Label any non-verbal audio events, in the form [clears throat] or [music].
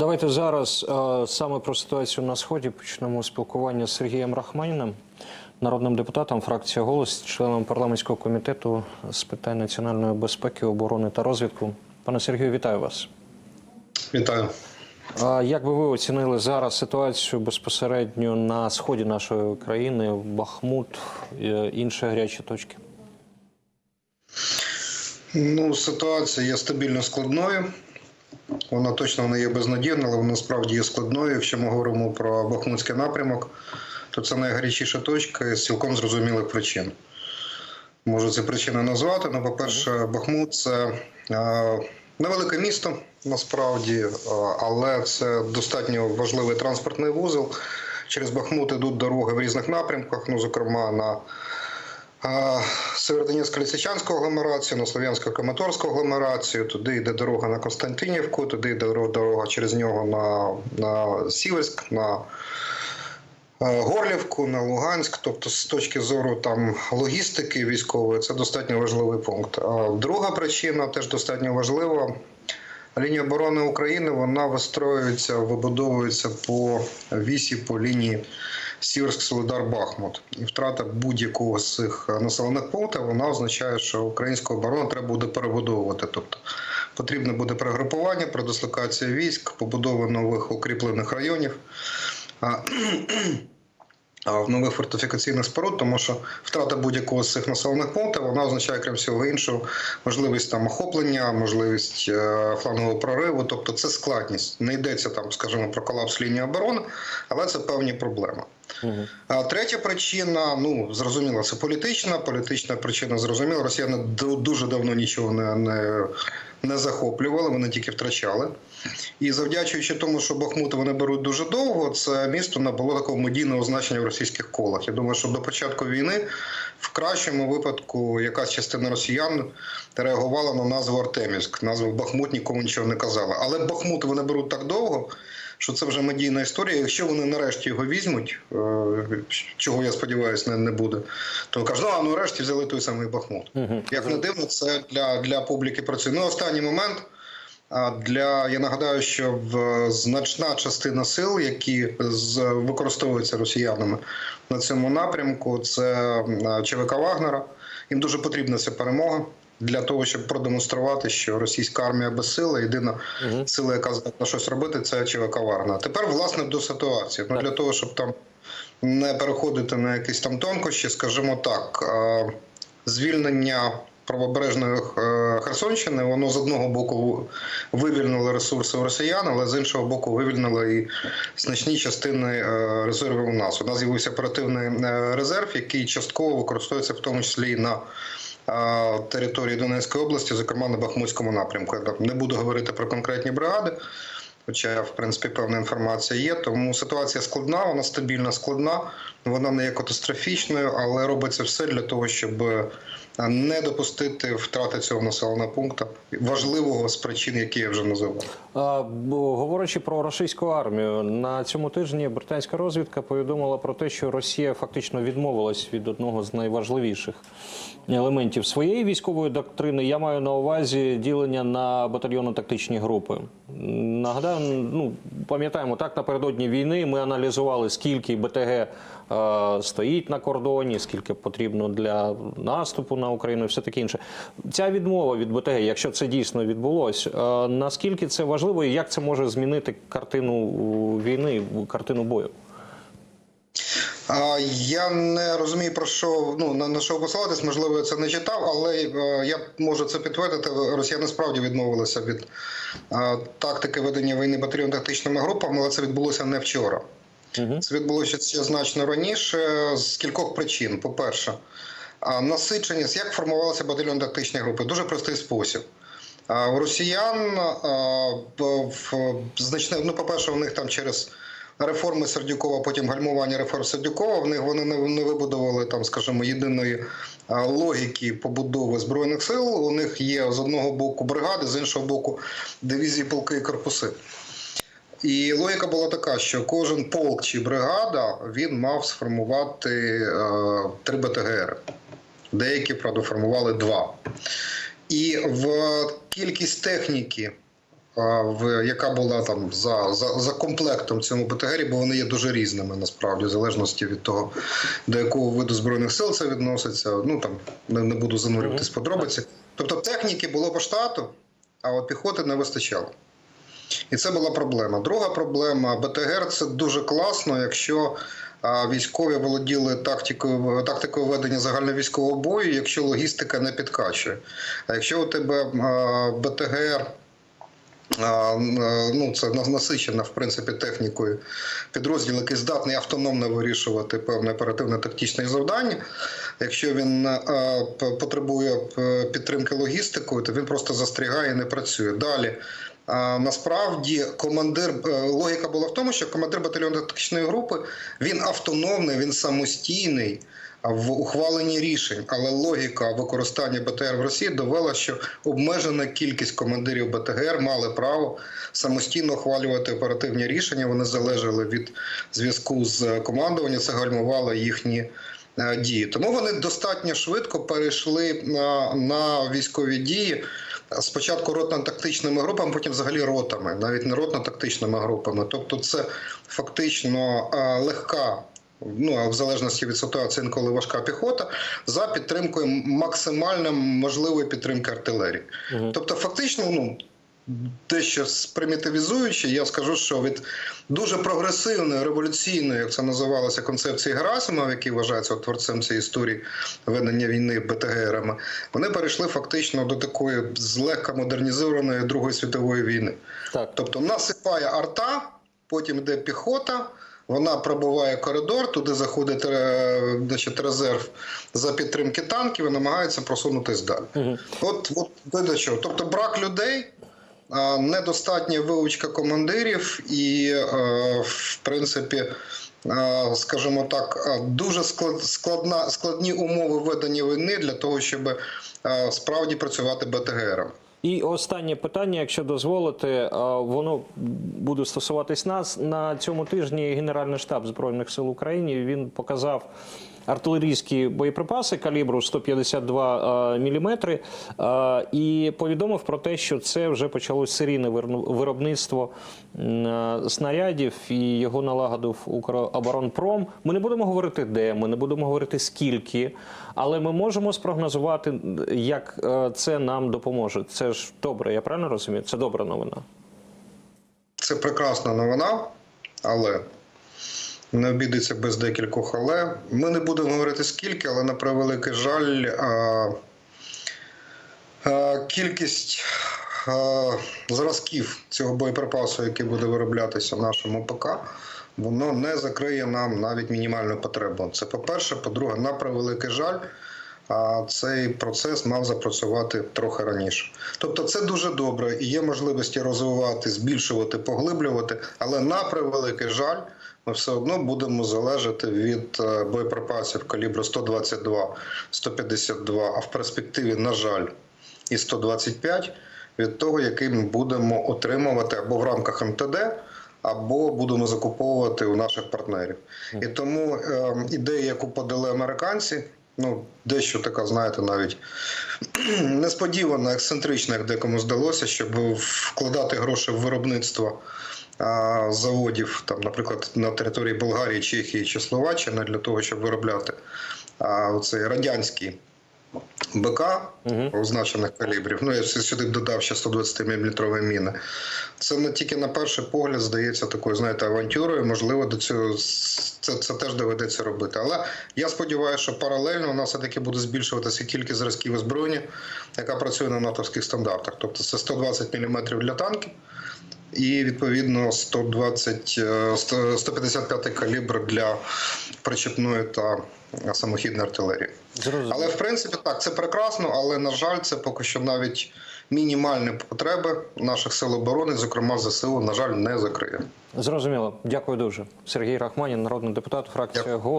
Давайте зараз е, саме про ситуацію на сході почнемо спілкування з Сергієм Рахманіним, народним депутатом фракції голос, членом парламентського комітету з питань національної безпеки, оборони та розвідку. Пане Сергію, вітаю вас. Вітаю. Як би ви оцінили зараз ситуацію безпосередньо на сході нашої країни, Бахмут, е, інші гарячі точки? Ну, ситуація є стабільно складною. Вона точно не є безнадійна, але вона справді є складною. Якщо ми говоримо про Бахмутський напрямок, то це найгарячіша точка з цілком зрозумілих причин. Можу ці причини назвати. Ну, по-перше, Бахмут це е, невелике місто насправді, е, але це достатньо важливий транспортний вузол. Через Бахмут ідуть дороги в різних напрямках, ну, зокрема на Северодонецько лисичанську агломерацію, на Слов'янсько-Краматорську агломерацію, туди йде дорога на Константинівку, туди йде дорога через нього на, на Сіверськ, на е, Горлівку, на Луганськ. Тобто, з точки зору там логістики військової, це достатньо важливий пункт. А друга причина теж достатньо важлива. Лінія оборони України вона вистроюється, вибудовується по вісі по лінії Сіверськ, Солидар, Бахмут. І втрата будь-якого з цих населених пунктів вона означає, що українську оборону треба буде перебудовувати. Тобто потрібне буде перегрупування, передислокація військ, побудова нових укріплених районів. В [clears throat] нових фортифікаційних споруд, тому що втрата будь-якого з цих населених пунктів вона означає, крім всього іншого, можливість там охоплення, можливість е, флангового прориву. Тобто це складність. Не йдеться там, скажімо, про колапс лінії оборони, але це певні проблеми. А третя причина, ну зрозуміло, це політична. Політична причина зрозуміла. Росіяни дуже давно нічого не, не, не захоплювали, вони тільки втрачали. І завдячуючи тому, що Бахмут вони беруть дуже довго, це місто набуло такого медійного значення в російських колах. Я думаю, що до початку війни в кращому випадку якась частина росіян реагувала на назву Артемівськ. Назву Бахмут нікому нічого не казала. Але Бахмут вони беруть так довго. Що це вже медійна історія. Якщо вони нарешті його візьмуть, е, чого я сподіваюся, не, не буде, то кажуть, ну а ну нарешті взяли той самий Бахмут. Угу. Як не дивно, це для, для публіки працює. Ну, останній момент. А для я нагадаю, що в значна частина сил, які з використовуються росіянами на цьому напрямку, це ЧВК Вагнера. Їм дуже потрібна ця перемога для того, щоб продемонструвати, що російська армія безсила, єдина Угу. сила, яка здатна щось робити, це ЧВК Вагнера. Тепер, власне, до ситуації. Ну для того, щоб там не переходити на якісь там тонкощі, скажімо так, звільнення правобережної е, Херсонщини, воно з одного боку вивільнило ресурси у росіян, але з іншого боку вивільнило і значні частини е, резервів у нас. У нас з'явився оперативний е, резерв, який частково використовується в тому числі і на території Донецької області, зокрема на Бахмутському напрямку. Я не буду говорити про конкретні бригади. Хоча, в принципі, певна інформація є. Тому ситуація складна, вона стабільна, складна, вона не є катастрофічною, але робиться все для того, щоб не допустити втрати цього населеного пункту, важливого з причин, які я вже називав. Говорячи про російську армію, на цьому тижні британська розвідка повідомила про те, що Росія фактично відмовилась від одного з найважливіших елементів своєї військової доктрини. Я маю на увазі ділення на батальйонно-тактичні групи. Нагадаю, ну пам'ятаємо, так напередодні війни ми аналізували, скільки БТГ стоїть на кордоні, скільки потрібно для наступу на Україну, і все таке інше. Ця відмова від БТГ, якщо це дійсно відбулось, е, наскільки це важливо і як це може змінити картину війни, картину бою? Я не розумію про що ну на, що посилатись, можливо, я це не читав, але е, я можу це підтвердити. Росіяни справді відмовилися від е, тактики ведення війни батальйонно-тактичними групами, але це відбулося не вчора. Це відбулося ще значно раніше з кількох причин. По-перше, насиченість, як формувалися батальйонно-тактичні групи? Дуже простий спосіб. У росіян в- значне, ну, по-перше, у них там через реформи Сердюкова, потім гальмування реформ Сердюкова, в них вони не вибудували там, скажімо, єдиної логіки побудови збройних сил. У них є з одного боку бригади, з іншого боку дивізії, полки і корпуси. І логіка була така, що кожен полк чи бригада він мав сформувати е, три БТГР. Деякі, правда, формували два. І в кількість техніки а, в яка була там за, за, за комплектом цьому БТГРі, бо вони є дуже різними насправді, в залежності від того, до якого виду збройних сил це відноситься. Ну там не, не буду занурюватись подробиці. Тобто техніки було по штату, а от піхоти не вистачало. І це була проблема. Друга проблема БТГР це дуже класно, якщо військові володіли тактикою, тактикою ведення загальновійськового бою, якщо логістика не підкачує. А якщо у тебе БТГР ну, це насичена в принципі технікою підрозділ, який здатний автономно вирішувати певне оперативно-тактичне завдання. Якщо він е, потребує е, підтримки логістикою, то він просто застрягає і не працює. Далі. Насправді командир е, логіка була в тому, що командир батальйонної тактичної групи він автономний, він самостійний в ухваленні рішень. Але логіка використання БТР в Росії довела, що обмежена кількість командирів БТГР мали право самостійно ухвалювати оперативні рішення. Вони залежали від зв'язку з командуванням, це гальмувало їхні е, дії. Тому вони достатньо швидко перейшли на, на військові дії. Спочатку ротно-тактичними групами, потім взагалі ротами, навіть не ротно-тактичними групами. Тобто, це фактично е, легка. Ну а в залежності від ситуації, інколи важка піхота за підтримкою максимально можливої підтримки артилерії. Тобто, фактично, ну дещо спримітивізуючи, я скажу, що від дуже прогресивної, революційної, як це називалося, концепції Герасимова, який вважається творцем цієї історії ведення війни БТГРами, вони перейшли фактично до такої злегка модернізованої Другої світової війни. Так. Тобто насипає арта, потім йде піхота. Вона пробиває коридор, туди заходить е, значить, резерв за підтримки танків і намагається просунутись далі. От, от до чого. Тобто брак людей, недостатня вивучка командирів і, е, в принципі, е, скажімо так, дуже складна, складні умови ведення війни для того, щоб справді працювати БТГРом. І останнє питання, якщо дозволите, воно буде стосуватись нас. На цьому тижні Генеральний штаб Збройних сил України він показав артилерійські боєприпаси калібру 152 мм і повідомив про те, що це вже почалось серійне виробництво снарядів і його налагодив Укроборонпром. Ми не будемо говорити де, ми не будемо говорити скільки, але ми можемо спрогнозувати, як е, це нам допоможе. Це ж добре, я правильно розумію? Це добра новина. Це прекрасна новина, але не обійдеться без декількох але. Ми не будемо говорити скільки, але на превеликий жаль, а, а, кількість а, зразків цього боєприпасу, який буде вироблятися в нашому ПК, воно не закриє нам навіть мінімальну потребу. Це по-перше, по-друге, на превеликий жаль. А цей процес мав запрацювати трохи раніше. Тобто, це дуже добре і є можливості розвивати, збільшувати, поглиблювати, але на превеликий жаль, ми все одно будемо залежати від е, боєприпасів калібру 122, 152, а в перспективі, на жаль, і 125 від того, який ми будемо отримувати або в рамках МТД. Або будемо закуповувати у наших партнерів, і тому е, ідея, яку подали американці, ну дещо така, знаєте, навіть [clears throat] несподівана, ексцентрична, як декому здалося, щоб вкладати гроші в виробництво а, заводів, там, наприклад, на території Болгарії, Чехії чи Словаччини для того, щоб виробляти а, оцей радянський БК означених калібрів. Ну, я сюди додав ще 120 мм міни. Це не тільки на перший погляд здається такою, знаєте, авантюрою. Можливо, до цього це, це теж доведеться робити. Але я сподіваюся, що паралельно у нас все-таки буде збільшуватися кількість зразків озброєння, яка працює на натовських стандартах. Тобто це 120 мм для танків. І відповідно 120, е, 100 155 калібр для причепної та самохідної артилерії. Зрозуміло. Але в принципі так, це прекрасно, але на жаль, це поки що навіть мінімальні потреби наших сил оборони, зокрема ЗСУ, на жаль, не закриє. Зрозуміло. Дякую дуже. Сергій Рахманін, народний депутат, фракція Дякую.